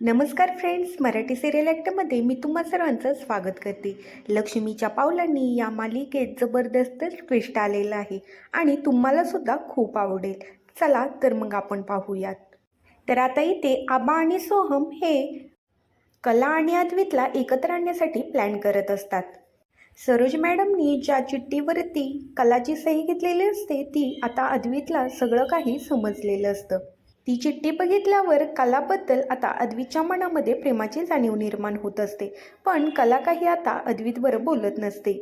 नमस्कार friends Marathi serial ॲक्टमध्ये मी तुम्हा सर्वांचं स्वागत करते. लक्ष्मीच्या पावलांनी या मालिकेत जबरदस्त ट्विस्ट आलेला आहे आणि तुम्हालासुद्धा खूप आवडेल. चला तर मग आपण पाहूयात. तर आता इथे आबा आणि सोहम हे कला आणि अद्वितला एकत्र आणण्यासाठी प्लॅन करत असतात. सरोज मॅडमनी ज्या चिठ्ठीवरती कलाची सही घेतलेली असते ती आता अद्वितला सगळं काही समजलेलं असतं. ती चिठ्ठी बघितल्यावर कलाबद्दल आता अद्वीच्या मनामध्ये प्रेमाची जाणीव निर्माण होत असते. पण कला काही आता अद्वितवर बोलत नसते.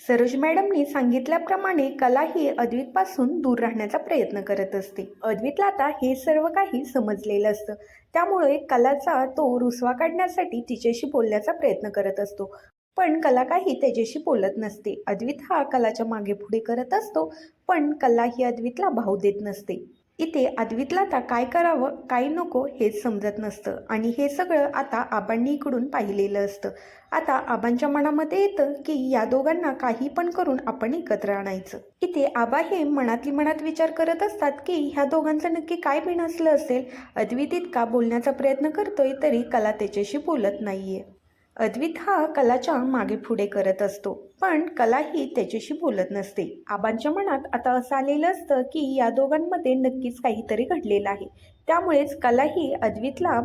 सरोज मॅडमनी सांगितल्याप्रमाणे कला ही अद्वितपासून दूर राहण्याचा प्रयत्न करत असते. अद्वितला आता हे सर्व काही समजलेलं असतं. त्यामुळे कलाचा तो रुसवा काढण्यासाठी तिच्याशी बोलण्याचा प्रयत्न करत असतो. पण कला काही त्याच्याशी बोलत नसते. अद्वित हा कलाच्या मागे पुढे करत असतो. पण कला ही अद्वितला भाव देत नसते. इथे अद्वितला आता काय करावं काय नको हेच समजत नसतं. आणि हे सगळं आता आबांनी इकडून पाहिलेलं असतं. आता आबांच्या मनामध्ये येतं की या दोघांना काही पण करून आपण एकत्र आणायचं. इथे आबा हे मनातली मनात विचार करत असतात की ह्या दोघांचं नक्की काय बिनसलं असेल? अद्वित इतका बोलण्याचा प्रयत्न करतोय तरी कला त्याच्याशी बोलत नाहीये. अद्वित हा कलाच्या मागे पुढे करत असतो. पण कला ही त्याच्याशी बोलत नसते. आबांच्या मनात आता असं आलेलं असतं की या दोघांमध्ये नक्कीच काहीतरी घडलेलं आहे. त्यामुळेच कला ही अद्वितला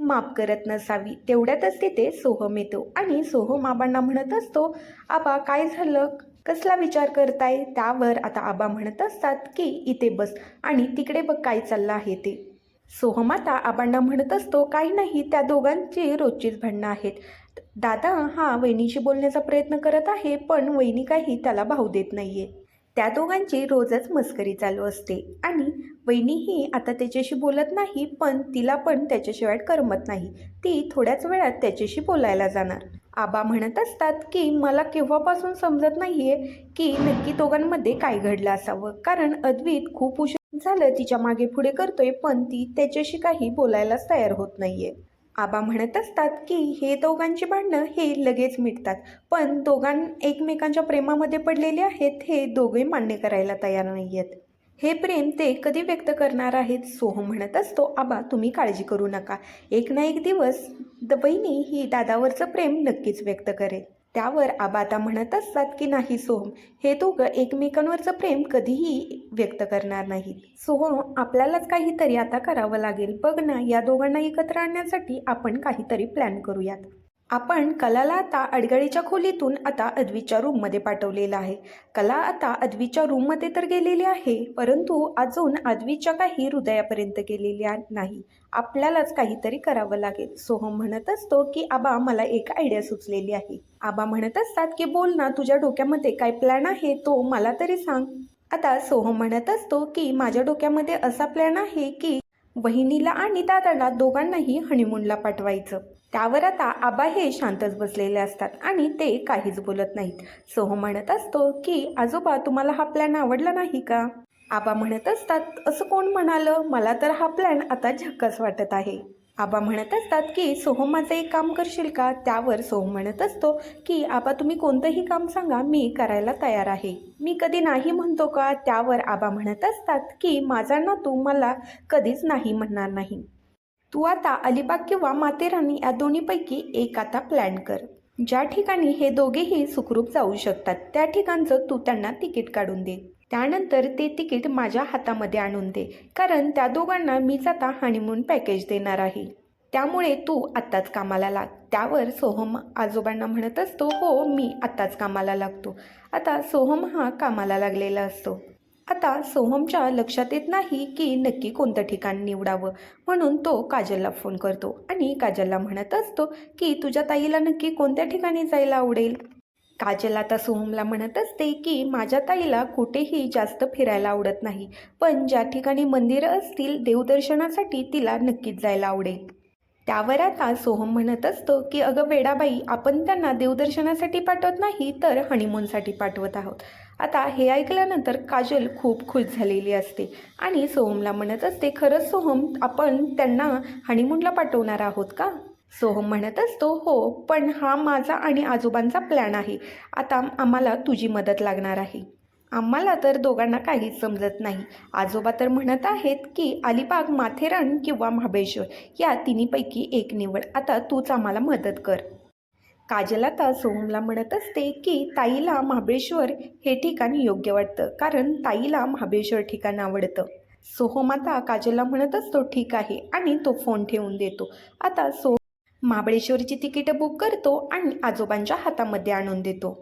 माफ करत नसावी. तेवढ्यातच तिथे सोहम येतो आणि सोहम आबांना म्हणत असतो आबा काय झालं? कसला विचार करताय? त्यावर आता आबा म्हणत असतात की इथे बस आणि तिकडे बघ काय चाललं आहे ते. सोहम आता आबांना म्हणत असतो काही नाही त्या दोघांची रोजचीच भांडणं आहेत. दादा हा वहिनीशी बोलण्याचा प्रयत्न करत आहे पण वहिनी काही त्याला भाव देत नाहीये. त्या दोघांची रोजच मस्करी चालू असते आणि वहिनीही आता त्याच्याशी बोलत नाही पण तिला पण त्याच्याशिवाय करमत नाही. ती थोड्याच वेळात त्याच्याशी बोलायला जाणार. आबा म्हणत असतात की मला केव्हापासून समजत नाहीये की नक्की दोघांमध्ये काय घडलं असावं. कारण अद्वित खूप उशीर झालं तिच्यामागे पुढे करतोय पण ती त्याच्याशी काही बोलायलाच तयार होत नाहीये. आबा म्हणत असतात की हे दोघांची भांडणं हे लगेच मिटतात. पण दोघां एकमेकांच्या प्रेमामध्ये पडलेले आहेत हे दोघे मान्य करायला तयार नाही आहेत हे प्रेम ते कधी व्यक्त करणार आहेत? सोहम म्हणत असतो. आबा तुम्ही काळजी करू नका. एक ना एक दिवस द बहिणी ही दादावरचं प्रेम नक्कीच व्यक्त करेल. त्यावर आबा आता म्हणत असतात की नाही सोहम? हे दोघं एकमेकांवरचं प्रेम कधीही व्यक्त करणार नाहीत. सोहम आपल्यालाच काहीतरी आता करावं लागेल. बघ ना या दोघांना एकत्र आणण्यासाठी आपण काहीतरी प्लॅन करूयात. आपण कलाला आता अडगळीच्या खोलीतून आता अद्वीच्या रूममध्ये पाठवलेलं आहे. कला आता अद्वीच्या रूममध्ये तर गेलेली आहे परंतु अजून अद्वीच्या काही हृदयापर्यंत गेलेल्या नाही. आपल्यालाच काहीतरी करावं लागेल. सोहम म्हणत असतो की आबा मला एक आयडिया सुचलेली आहे. आबा म्हणत असतात की बोल ना तुझ्या डोक्यामध्ये काय प्लॅन आहे तो मला तरी सांग. आता सोहम म्हणत असतो की माझ्या डोक्यामध्ये असा प्लॅन आहे की वहिनीला आणि दादाला दोघांनाही हनीमूनला पाठवायचं. त्यावर आता आबा हे शांतच बसलेले असतात आणि ते काहीच बोलत नाहीत. सोह म्हणत असतो की आजोबा तुम्हाला हा प्लॅन आवडला नाही का? आबा म्हणत असतात असं कोण म्हणालं? मला तर हा प्लॅन आता झक्कस वाटत आहे. आबा म्हणत असतात की सोहम माझं एक काम करशील का? त्यावर सोहम म्हणत असतो की आबा तुम्ही कोणतंही काम सांगा मी करायला तयार आहे. मी कधी नाही म्हणतो का? त्यावर आबा म्हणत असतात की माझा ना तू मला कधीच नाही म्हणणार नाही. तू आता अलिबाग किंवा माथेरान या दोन्हीपैकी एक आता प्लॅन कर. ज्या ठिकाणी हे दोघेही सुखरूप जाऊ शकतात त्या ठिकाणचं तू त्यांना तिकीट काढून दे. त्यानंतर ते तिकीट माझ्या हातामध्ये आणून दे कारण त्या दोघांना मीच आता हनीमून पॅकेज देणार आहे. त्यामुळे तू आत्ताच कामाला लाग. त्यावर सोहम आजोबांना म्हणत असतो हो मी आत्ताच कामाला लागतो. आता सोहम हा कामाला लागलेला असतो. आता सोहमच्या लक्षात येत नाही की नक्की कोणतं ठिकाण निवडावं. म्हणून तो काजलला फोन करतो आणि काजलला म्हणत असतो की तुझ्या ताईला नक्की कोणत्या ठिकाणी जायला आवडेल? काजल आता सोहमला म्हणत असते की माझ्या ताईला कुठेही जास्त फिरायला आवडत नाही पण ज्या ठिकाणी मंदिरं असतील देवदर्शनासाठी तिला नक्कीच जायला आवडेल. त्यावर आता सोहम म्हणत असतो की अगं वेडाबाई आपण त्यांना देवदर्शनासाठी पाठवत नाही तर हनीमूनसाठी पाठवत आहोत. आता हे ऐकल्यानंतर काजल खूप खुश झालेली असते. आणि सोहमला म्हणत असते खरंच सोहम आपण त्यांना हनीमूनला पाठवणार आहोत का? सोहम म्हणत असतो हो पण हा माझा आणि आजोबांचा प्लॅन आहे. आता आम्हाला तुझी मदत लागणार आहे. आम्हाला तर दोघांना काहीच समजत नाही. आजोबा तर म्हणत आहेत की अलिबाग माथेरान किंवा महाबळेश्वर या तिन्हीपैकी एक निवड. आता तूच आम्हाला मदत कर. काजल आता सोहमला म्हणत असते की ताईला महाबळेश्वर हे ठिकाण योग्य वाटतं कारण ताईला महाबळेश्वर ठिकाण आवडतं. सोहम आता काजलला म्हणत असतो ठीक आहे आणि तो फोन ठेवून देतो. आता सो महाबळेश्वरची तिकीटं बुक करतो आणि आजोबांच्या हातामध्ये आणून देतो.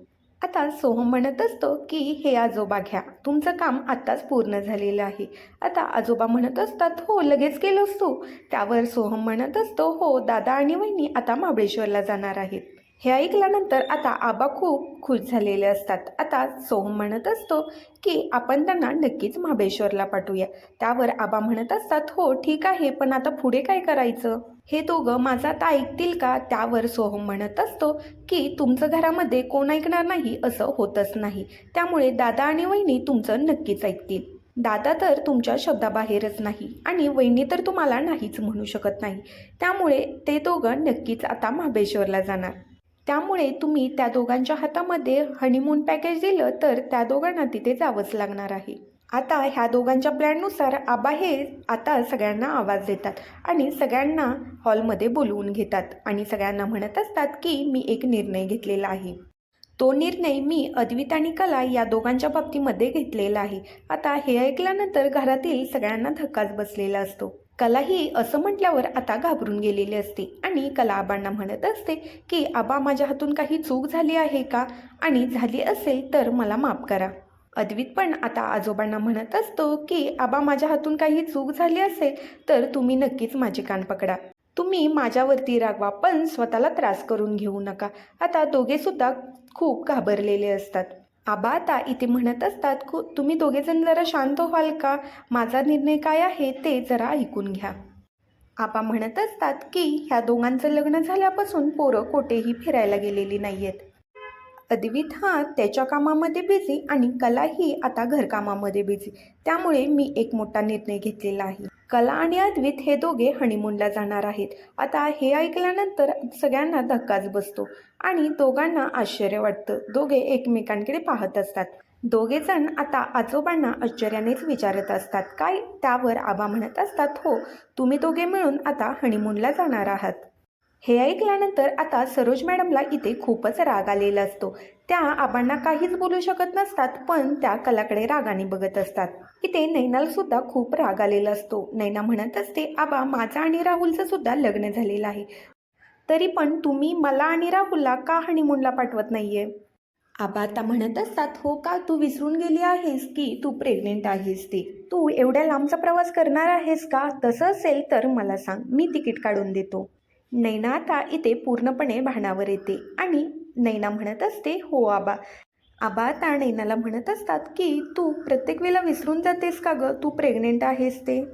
आता सोहम म्हणत असतो की हे आजोबा घ्या तुमचं काम आत्ताच पूर्ण झालेलं आहे. आता आजोबा म्हणत असतात हो लगेच गेलोस तू. त्यावर सोहम म्हणत असतो हो दादा आणि वहिनी आता महाबळेश्वरला जाणार आहेत. हे ऐकल्यानंतर आता आबा खूप खुश झालेले असतात. आता सोहम म्हणत असतो की आपण त्यांना नक्कीच महाबळेश्वरला पाठवूया. त्यावर आबा म्हणत असतात हो ठीक आहे पण आता पुढे काय करायचं? हे दोघं माझं आता ऐकतील का? त्यावर सोहम म्हणत असतो की तुमचं घरामध्ये कोण ऐकणार नाही असं होतच नाही. त्यामुळे दादा आणि वहिनी तुमचं नक्कीच ऐकतील. दादा तर तुमच्या शब्दाबाहेरच नाही आणि वहिनी तर तुम्हाला नाहीच म्हणू शकत नाही. त्यामुळे ते दोघं नक्कीच आता महाबळेश्वरला जाणार. त्यामुळे तुम्ही त्या दोघांच्या हातामध्ये हनीमून पॅकेज दिलं तर त्या दोघांना तिथे जावंच लागणार आहे. आता ह्या दोघांच्या प्लॅननुसार आबा हे आता सगळ्यांना आवाज देतात आणि सगळ्यांना हॉलमध्ये बोलवून घेतात आणि सगळ्यांना म्हणत असतात की मी एक निर्णय घेतलेला आहे. तो निर्णय मी अद्वित आणि कला या दोघांच्या बाबतीमध्ये घेतलेला आहे. आता हे ऐकल्यानंतर घरातील सगळ्यांना धक्काच बसलेला असतो. कला ही असं म्हटल्यावर आता घाबरून गेलेली असते. आणि कला आबांना म्हणत असते की आबा माझ्या हातून काही चूक झाली आहे का? आणि झाली असेल तर मला माफ करा. अद्वित पण आता आजोबांना म्हणत असतो की आबा माझ्या हातून काही चूक झाली असेल तर तुम्ही नक्कीच माझे कान पकडा. तुम्ही माझ्यावरती रागवा पण स्वतःला त्रास करून घेऊ नका. आता दोघेसुद्धा खूप घाबरलेले असतात. आबा आता इथे म्हणत असतात खू तुम्ही दोघेजण जरा शांत व्हाल का? माझा निर्णय काय आहे ते जरा ऐकून घ्या. आबा म्हणत असतात की ह्या दोघांचं लग्न झाल्यापासून पोरं कोठेही फिरायला गेलेली नाही आहेत अद्वित हा त्याच्या कामामध्ये बिझी आणि कलाही आता घरकामामध्ये बिझी त्यामुळे मी एक मोठा निर्णय घेतलेला आहे. कला आणि अद्वित हे दोघे हनीमूनला जाणार आहेत. आता हे ऐकल्यानंतर सगळ्यांना धक्काच बसतो आणि दोघांना आश्चर्य वाटतं. दोघे एकमेकांकडे पाहत असतात. दोघे जण आता आजोबांना आश्चर्यानेच विचारत असतात. काय त्यावर आबा म्हणत असतात? हो तुम्ही दोघे मिळून आता हनीमूनला जाणार आहात. हे ऐकल्यानंतर आता सरोज मॅडमला इथे खूपच राग आलेला असतो. त्या आबांना काहीच बोलू शकत नसतात पण त्या कलाकडे रागाने बघत असतात. इथे नैनाला सुद्धा खूप राग आलेला असतो. नैना म्हणत असते आबा माझा आणि राहुलचं सुद्धा लग्न झालेलं आहे. तरी पण तुम्ही मला आणि राहुलला का हनीमूनला पाठवत नाहीये? आबा आता म्हणत असतात हो का तू विसरून गेली आहेस की तू प्रेग्नेंट आहेस ती? तू एवढ्या लांबचा प्रवास करणार आहेस का? तसं असेल तर मला सांग मी तिकीट काढून देतो. नैना आता इथे पूर्णपणे भानावर येते आणि नैना म्हणत असते हो आबा. आबा आता नैनाला म्हणत असतात की तू प्रत्येक वेळेला विसरून जातेस का गं? तू प्रेग्नेंट आहेस ते.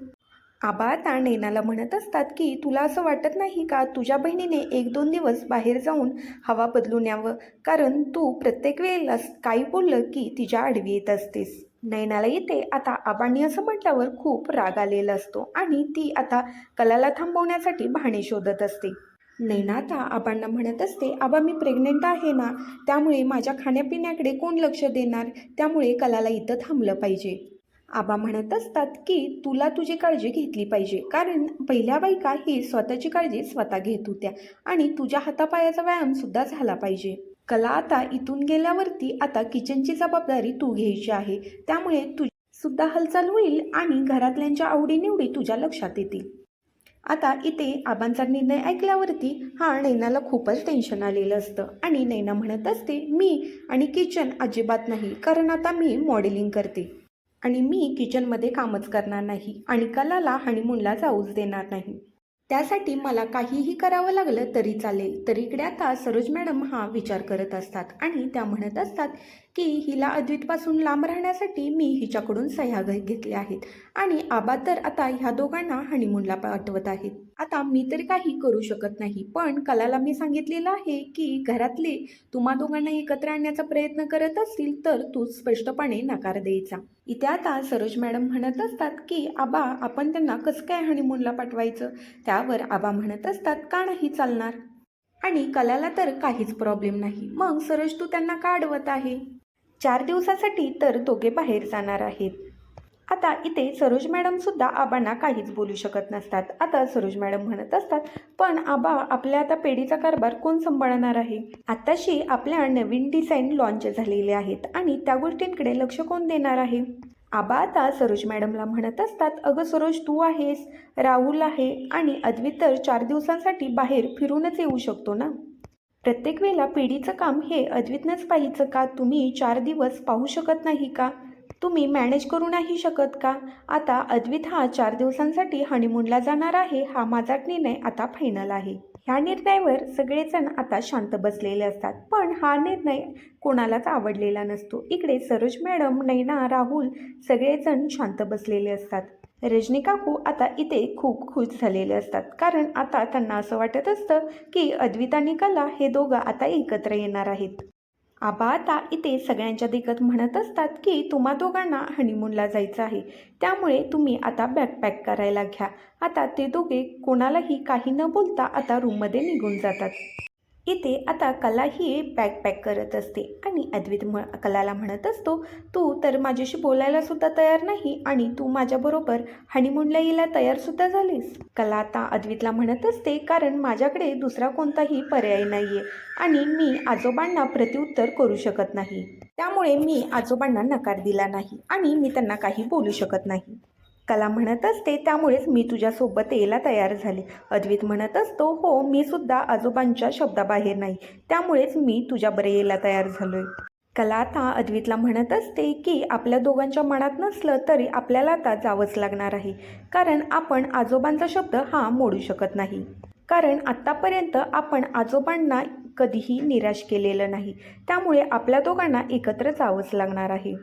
आबा आता नैनाला म्हणत असतात की तुला असं वाटत नाही का? तुझ्या बहिणीने एक दोन दिवस बाहेर जाऊन हवा बदलून यावं. कारण तू प्रत्येक वेळेला काही बोललं की तिच्या आडवी येत असतेस. नैनाला येते आता आबांनी असं म्हटल्यावर खूप राग आलेला असतो आणि ती आता कलाला थांबवण्यासाठी भाणे शोधत असते. नैना आता आबांना म्हणत असते आबा मी प्रेग्नेंट आहे ना त्यामुळे माझ्या खाण्यापिण्याकडे कोण लक्ष देणार? त्यामुळे कलाला इथं थांबलं पाहिजे. आबा म्हणत असतात की तुला तुझी काळजी घेतली पाहिजे कारण पहिल्या बायका ही स्वतःची काळजी स्वतः घेत होत्या आणि तुझ्या हातापायाचा व्यायामसुद्धा झाला पाहिजे. कला आता इथून गेल्यावरती आता किचनची जबाबदारी तू घ्यायची आहे. त्यामुळे तुझी सुद्धा हालचाल होईल आणि घरातल्यांच्या आवडीनिवडी तुझ्या लक्षात येतील. आता इथे आबांचा निर्णय ऐकल्यावरती हा नैनाला खूपच टेन्शन आलेलं असतं. आणि नैना म्हणत असते मी आणि किचन अजिबात नाही कारण आता मी मॉडेलिंग करते. आणि मी किचनमध्ये कामच करणार नाही आणि कलाला हनीमूनला जाऊच देणार नाही. त्यासाठी मला काहीही करावं लागलं तरी चालेल. तर इकडे आता सरोज मॅडम हा विचार करत असतात आणि त्या म्हणत असतात की हिला अद्वितपासून लांब राहण्यासाठी मी हिच्याकडून सह्या घेतल्या आहेत. आणि आबा तर आता ह्या दोघांना हनीमूनला पाठवत आहेत. आता मी तर काही करू शकत नाही पण कलाला मी सांगितलेलं आहे की घरातले तुम्हा दोघांना एकत्र आणण्याचा प्रयत्न करत असतील तर तू स्पष्टपणे नकार द्यायचा. इथे आता सरोज मॅडम म्हणत असतात की आबा आपण त्यांना कसं काय हनीमूनला पाठवायचं? त्यावर आबा म्हणत असतात का नाही चालणार? आणि कलाला तर काहीच प्रॉब्लेम नाही. मग सरोज तू त्यांना का अडवत आहे? चार दिवसासाठी तर दोघे बाहेर जाणार आहेत. आता इथे सरोज मॅडम सुद्धा आबांना काहीच बोलू शकत नसतात. आता सरोज मॅडम म्हणत असतात पण आबा आपल्या आता पेढीचा कारभार कोण सांभाळणार आहे? आताशी आपल्या नवीन डिझाईन लॉन्च झालेले आहेत आणि त्या गोष्टींकडे लक्ष कोण देणार आहे? आबा आता सरोज मॅडमला म्हणत असतात अगं सरोज तू आहेस राहुल आहे आणि अद्वित तर चार दिवसांसाठी बाहेर फिरूनच येऊ शकतो ना? प्रत्येक वेळेला पिढीचं काम हे अद्वितनंच पाहायचं का? तुम्ही चार दिवस पाहू शकत नाही का? तुम्ही मॅनेज करू नाही शकत का? आता अद्वित हा चार दिवसांसाठी हनीमूनला जाणार आहे. हा माझा निर्णय आता फायनल आहे. ह्या निर्णयावर सगळेजण आता शांत बसलेले असतात. पण हा निर्णय कोणालाच आवडलेला नसतो. इकडे सरोज मॅडम नैना राहुल सगळेजण शांत बसलेले असतात. रजनी काकू आता इथे खूप खुश झालेले असतात. कारण आता त्यांना असं वाटत असतं की अद्वित आणि कला हे दोघं आता एकत्र येणार आहेत. आबा आता इथे सगळ्यांच्या दिकत म्हणत असतात की तुम्हा दोघांना हनीमूनला जायचं आहे. त्यामुळे तुम्ही आता बॅकपॅक करायला घ्या. आता ते दोघे कोणालाही काही न बोलता आता रूममध्ये निघून जातात. इथे आता कला ही बॅकपॅक करत असते आणि अद्वित म्ह कलाला म्हणत असतो तू तर माझ्याशी बोलायला सुद्धा तयार नाही आणि तू माझ्याबरोबर हनीमूनला यायला तयारसुद्धा झालीस. कला आता अद्वितला म्हणत असते कारण माझ्याकडे दुसरा कोणताही पर्याय नाही आहे आणि मी आजोबांना प्रत्युत्तर करू शकत नाही. त्यामुळे मी आजोबांना नकार दिला नाही आणि मी त्यांना काही बोलू शकत नाही. कला म्हणत असते त्यामुळेच मी तुझ्यासोबत यायला तयार झाले. अद्वित म्हणत असतो हो मी सुद्धा आजोबांच्या शब्दाबाहेर नाही. त्यामुळेच मी तुझ्याबरोबर यायला तयार झालोय. कला आता अद्वितला म्हणत असते की आपल्या दोघांच्या मनात नसलं तरी आपल्याला आता जावंच लागणार आहे. कारण आपण आजोबांचा शब्द हा मोडू शकत नाही. कारण आत्तापर्यंत आपण आजोबांना कधीही निराश केलेलं नाही. त्यामुळे आपल्या दोघांना एकत्र जावंच लागणार आहे.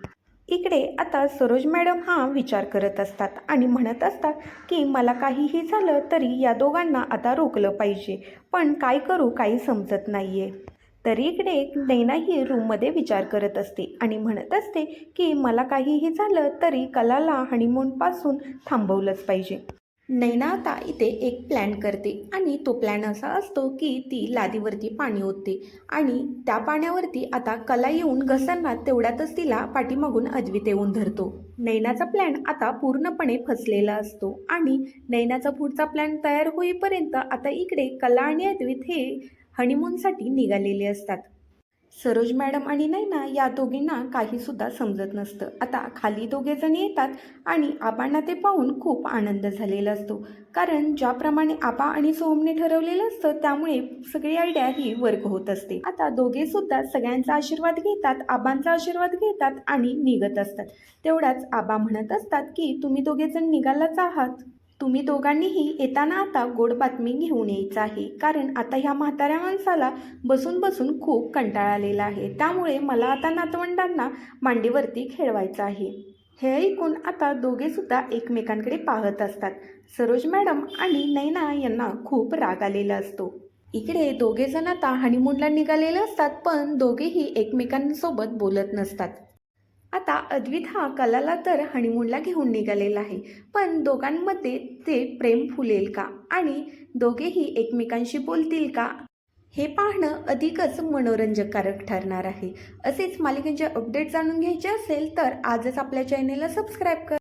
इकडे आता सरोज मॅडम हा विचार करत असतात आणि म्हणत असतात की मला काहीही झालं तरी या दोघांना आता रोखलं पाहिजे पण काय करू काही समजत नाही आहे तरी इकडे नैना ही रूममध्ये विचार करत असते आणि म्हणत असते की मला काहीही झालं तरी कलाला हनीमूनपासून थांबवलंच पाहिजे. नैना आता इथे एक प्लॅन करते आणि तो प्लॅन असा असतो की ती लादीवरती पाणी ओतते आणि त्या पाण्यावरती आता कला येऊन घसरणार तेवढ्यातच तिला पाठीमागून अद्वित येऊन धरतो. नैनाचा प्लॅन आता पूर्णपणे फसलेला असतो आणि नैनाचा पुढचा प्लॅन तयार होईपर्यंत आता इकडे कला आणि अद्वित हे हनीमूनसाठी निघालेले असतात. सरोज मॅडम आणि नैना या दोघींना काहीसुद्धा समजत नसतं. आता खाली दोघेजणी येतात आणि आबांना ते पाहून खूप आनंद झालेला असतो. कारण ज्याप्रमाणे आबा आणि सोहमने ठरवलेलं असतं त्यामुळे सगळी आयडिया ही वर्क होत असते. आता दोघे सुद्धा सगळ्यांचा आशीर्वाद घेतात आबांचा आशीर्वाद घेतात आणि निघत असतात. तेवढाच आबा म्हणत असतात की तुम्ही दोघेजण निघालाच आहात. तुम्ही दोघांनीही येताना आता गोड बातमी घेऊन यायचं आहे. कारण आता ह्या म्हाताऱ्या माणसाला बसून बसून खूप कंटाळा आलेला आहे. त्यामुळे मला आता नातवंडांना मांडीवरती खेळवायचं आहे. हे ऐकून आता दोघेसुद्धा एकमेकांकडे पाहत असतात. सरोज मॅडम आणि नैना यांना खूप राग आलेला असतो. इकडे दोघेजण आता हनीमूनला निघालेले असतात पण दोघेही एकमेकांसोबत बोलत नसतात. आता अद्वित हा कलाला तर हनीमूनला घेऊन निघालेला आहे. पण दोघांमध्ये ते प्रेम फुलेल का? आणि दोघेही एकमेकांशी बोलतील का? हे पाहणं अधिकच मनोरंजककारक ठरणार आहे. असेच मालिकेचे अपडेट जाणून घ्यायचे असेल तर आजच आपल्या चॅनेलला सबस्क्राईब कर.